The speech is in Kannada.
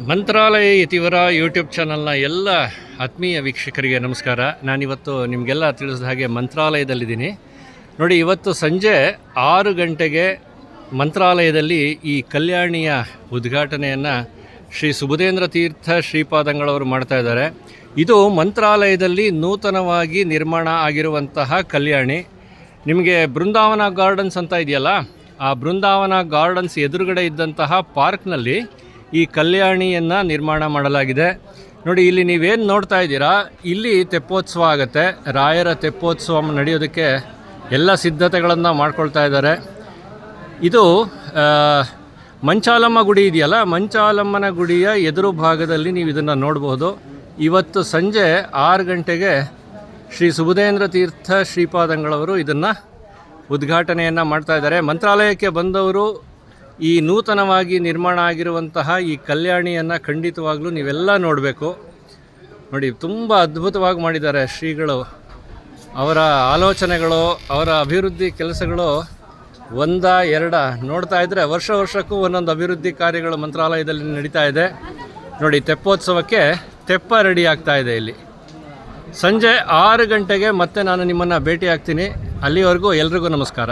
ಮಂತ್ರಾಲಯ ಇತಿವರ ಯೂಟ್ಯೂಬ್ ಚಾನಲ್ನ ಎಲ್ಲ ಆತ್ಮೀಯ ವೀಕ್ಷಕರಿಗೆ ನಮಸ್ಕಾರ. ನಾನಿವತ್ತು ನಿಮಗೆಲ್ಲ ತಿಳಿಸಿದ ಹಾಗೆ ಮಂತ್ರಾಲಯದಲ್ಲಿದ್ದೀನಿ. ನೋಡಿ, ಇವತ್ತು ಸಂಜೆ ಆರು ಗಂಟೆಗೆ ಮಂತ್ರಾಲಯದಲ್ಲಿ ಈ ಕಲ್ಯಾಣಿಯ ಉದ್ಘಾಟನೆಯನ್ನು ಶ್ರೀ ಸುಬುಧೇಂದ್ರ ತೀರ್ಥ ಶ್ರೀಪಾದಂಗಳವರು ಮಾಡ್ತಾ ಇದ್ದಾರೆ. ಇದು ಮಂತ್ರಾಲಯದಲ್ಲಿ ನೂತನವಾಗಿ ನಿರ್ಮಾಣ ಆಗಿರುವಂತಹ ಕಲ್ಯಾಣಿ. ನಿಮಗೆ ಬೃಂದಾವನ ಗಾರ್ಡನ್ಸ್ ಅಂತ ಇದೆಯಲ್ಲ, ಆ ಬೃಂದಾವನ ಗಾರ್ಡನ್ಸ್ ಎದುರುಗಡೆ ಇದ್ದಂತಹ ಪಾರ್ಕ್ನಲ್ಲಿ ಈ ಕಲ್ಯಾಣಿಯನ್ನು ನಿರ್ಮಾಣ ಮಾಡಲಾಗಿದೆ. ನೋಡಿ, ಇಲ್ಲಿ ನೀವೇನು ನೋಡ್ತಾ ಇದ್ದೀರಾ? ಇಲ್ಲಿ ತೆಪ್ಪೋತ್ಸವ ಆಗುತ್ತೆ. ರಾಯರ ತೆಪ್ಪೋತ್ಸವ ನಡೆಯೋದಕ್ಕೆ ಎಲ್ಲ ಸಿದ್ಧತೆಗಳನ್ನು ಮಾಡ್ಕೊಳ್ತಾ ಇದ್ದಾರೆ. ಇದು ಮಂಚಾಲಮ್ಮ ಗುಡಿ ಇದೆಯಲ್ಲ? ಮಂಚಾಲಮ್ಮನ ಗುಡಿಯ ಎದುರು ಭಾಗದಲ್ಲಿ ನೀವು ಇದನ್ನು ನೋಡ್ಬೋದು ಇವತ್ತು ಸಂಜೆ ಆರು ಗಂಟೆಗೆ ಶ್ರೀ ಸುಬುಧೇಂದ್ರ ತೀರ್ಥ ಶ್ರೀಪಾದಂಗಳವರು ಇದನ್ನು ಉದ್ಘಾಟನೆಯನ್ನು ಮಾಡ್ತಾ ಇದ್ದಾರೆ. ಮಂತ್ರಾಲಯಕ್ಕೆ ಬಂದವರು ಈ ನೂತನವಾಗಿ ನಿರ್ಮಾಣ ಆಗಿರುವಂತಹ ಈ ಕಲ್ಯಾಣಿಯನ್ನು ಖಂಡಿತವಾಗ್ಲೂ ನೀವೆಲ್ಲ ನೋಡಬೇಕು. ನೋಡಿ, ತುಂಬ ಅದ್ಭುತವಾಗಿ ಮಾಡಿದ್ದಾರೆ ಶ್ರೀಗಳು. ಅವರ ಆಲೋಚನೆಗಳು, ಅವರ ಅಭಿವೃದ್ಧಿ ಕೆಲಸಗಳು ಒಂದ, ಎರಡ ನೋಡ್ತಾ ಇದ್ದರೆ ವರ್ಷ ವರ್ಷಕ್ಕೂ ಒಂದೊಂದು ಅಭಿವೃದ್ಧಿ ಕಾರ್ಯಗಳು ಮಂತ್ರಾಲಯದಲ್ಲಿ ನಡೀತಾ ಇದೆ. ನೋಡಿ, ತೆಪ್ಪೋತ್ಸವಕ್ಕೆ ತೆಪ್ಪ ರೆಡಿ ಆಗ್ತಾ ಇದೆ ಇಲ್ಲಿ. ಸಂಜೆ ಆರು ಗಂಟೆಗೆ ಮತ್ತೆ ನಾನು ನಿಮ್ಮನ್ನು ಭೇಟಿ ಆಗ್ತೀನಿ ಅಲ್ಲಿವರೆಗೂ ಎಲ್ರಿಗೂ ನಮಸ್ಕಾರ.